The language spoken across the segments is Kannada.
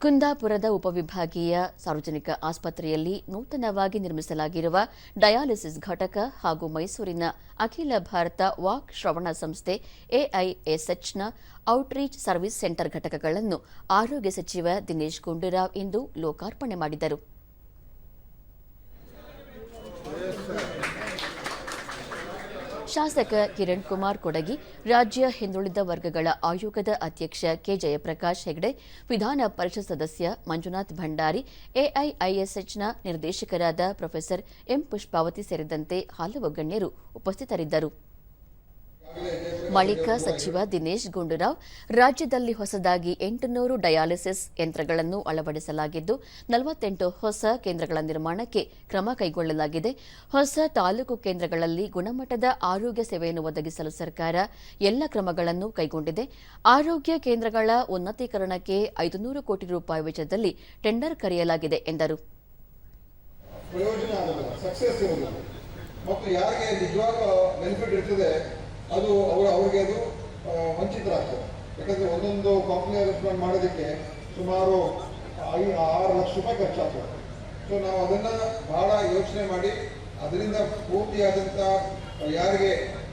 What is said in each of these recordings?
ಕುಂದಾಪುರದ ಉಪವಿಭಾಗೀಯ ಸಾರ್ವಜನಿಕ ಆಸ್ಪತ್ರೆಯಲ್ಲಿ ನೂತನವಾಗಿ ನಿರ್ಮಿಸಲಾಗಿರುವ ಡಯಾಲಿಸಿಸ್ ಘಟಕ ಹಾಗೂ ಮೈಸೂರಿನ ಅಖಿಲ ಭಾರತ ವಾಕ್ ಶ್ರವಣ ಸಂಸ್ಥೆ ಎಐಎಸ್ಎಚ್ನ ಔಟ್ರೀಚ್ ಸರ್ವಿಸ್ ಸೆಂಟರ್ ಘಟಕಗಳನ್ನು ಆರೋಗ್ಯ ಸಚಿವ ದಿನೇಶ್ ಗುಂಡೂರಾವ್ ಇಂದು ಲೋಕಾರ್ಪಣೆ ಮಾಡಿದರು. ಶಾಸಕ ಕಿರಣ್ ಕುಮಾರ್ ಕೊಡಗಿ, ರಾಜ್ಯ ಹಿಂದುಳಿದ ವರ್ಗಗಳ ಆಯೋಗದ ಅಧ್ಯಕ್ಷ ಕೆ ಜಯಪ್ರಕಾಶ್ ಹೆಗಡೆ, ವಿಧಾನ ಪರಿಷತ್ ಸದಸ್ಯ ಮಂಜುನಾಥ್ ಭಂಡಾರಿ, ಎಐಐಎಸ್ಎಚ್ನ ನಿರ್ದೇಶಕರಾದ ಪ್ರೊಫೆಸರ್ ಎಂ ಪುಷ್ಪಾವತಿ ಸೇರಿದಂತೆ ಹಲವು ಗಣ್ಯರು ಉಪಸ್ಥಿತರಿದ್ದರು. ಬಳಿಕ ಸಚಿವ ದಿನೇಶ್ ಗುಂಡೂರಾವ್, ರಾಜ್ಯದಲ್ಲಿ ಹೊಸದಾಗಿ ಎಂಟುನೂರು ಡಯಾಲಿಸಿಸ್ ಯಂತ್ರಗಳನ್ನು ಅಳವಡಿಸಲಾಗಿದ್ದು, ನಲವತ್ತೆಂಟು ಹೊಸ ಕೇಂದ್ರಗಳ ನಿರ್ಮಾಣಕ್ಕೆ ಕ್ರಮ ಕೈಗೊಳ್ಳಲಾಗಿದೆ. ಹೊಸ ತಾಲೂಕು ಕೇಂದ್ರಗಳಲ್ಲಿ ಗುಣಮಟ್ಟದ ಆರೋಗ್ಯ ಸೇವೆಯನ್ನು ಒದಗಿಸಲು ಸರ್ಕಾರ ಎಲ್ಲ ಕ್ರಮಗಳನ್ನು ಕೈಗೊಂಡಿದೆ. ಆರೋಗ್ಯ ಕೇಂದ್ರಗಳ ಉನ್ನತೀಕರಣಕ್ಕೆ ಐದುನೂರು ಕೋಟಿ ರೂಪಾಯಿ ವೆಚ್ಚದಲ್ಲಿ ಟೆಂಡರ್ ಕರೆಯಲಾಗಿದೆ ಎಂದರು. ಮತ್ತು ಯಾರಿಗೆ ನಿಜವಾಗ ಬೆನಿಫಿಟ್ ಇರ್ತದೆ ಅದು ಅವರು ಅವರಿಗೆ ಅದು ಆ, ವಂಚಿತರಾಗ್ತದೆ. ಯಾಕಂದರೆ ಒಂದೊಂದು ಕಂಪ್ನಿ ರೆಸ್ಪಾಂಡ್ ಮಾಡೋದಕ್ಕೆ ಸುಮಾರು ಐ ಆರು ಲಕ್ಷ ರೂಪಾಯಿ ಖರ್ಚಾಗ್ತದೆ. ಸೊ ನಾವು ಅದನ್ನು ಭಾಳ ಯೋಚನೆ ಮಾಡಿ ಅದರಿಂದ ಪೂರ್ತಿಯಾದಂಥ ಯಾರಿಗೆ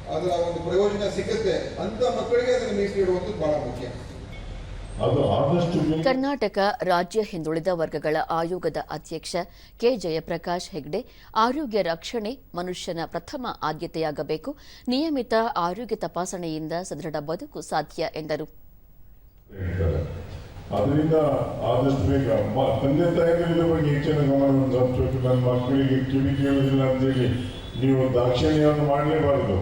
ಅದರ ಒಂದು ಪ್ರಯೋಜನ ಸಿಗುತ್ತೆ ಅಂಥ ಮಕ್ಕಳಿಗೆ ಅದನ್ನು ಮೀಸಲಿಡುವಂಥದ್ದು ಭಾಳ ಮುಖ್ಯ. ಕರ್ನಾಟಕ ರಾಜ್ಯ ಹಿಂದುಳಿದ ವರ್ಗಗಳ ಆಯೋಗದ ಅಧ್ಯಕ್ಷ ಕೆ ಜಯಪ್ರಕಾಶ್ ಹೆಗ್ಡೆ ಆರೋಗ್ಯ ರಕ್ಷಣೆ ಮನುಷ್ಯನ ಪ್ರಥಮ ಆದ್ಯತೆಯಾಗಬೇಕು ನಿಯಮಿತ ಆರೋಗ್ಯ ತಪಾಸಣೆಯಿಂದ ಸದೃಢ ಬದುಕು ಸಾಧ್ಯ ಎಂದರು. ಅದರಿಂದ ಆದಷ್ಟು ಬೇಗ ತಂದೆ ತಾಯಿಗಳು ಬಗ್ಗೆ ಹೆಚ್ಚಿನ ಗಮನವನ್ನು ಹರಿಸಬೇಕು ನನ್ನ ಮಕ್ಕಳಿಗೆ ಕಿವಿ ಕೇಳುವುದಿಲ್ಲ ಅಂತೇಳಿ ನೀವು ದಾಕ್ಷಿಣ್ಯವನ್ನು ಮಾಡಲೇಬಾರದು.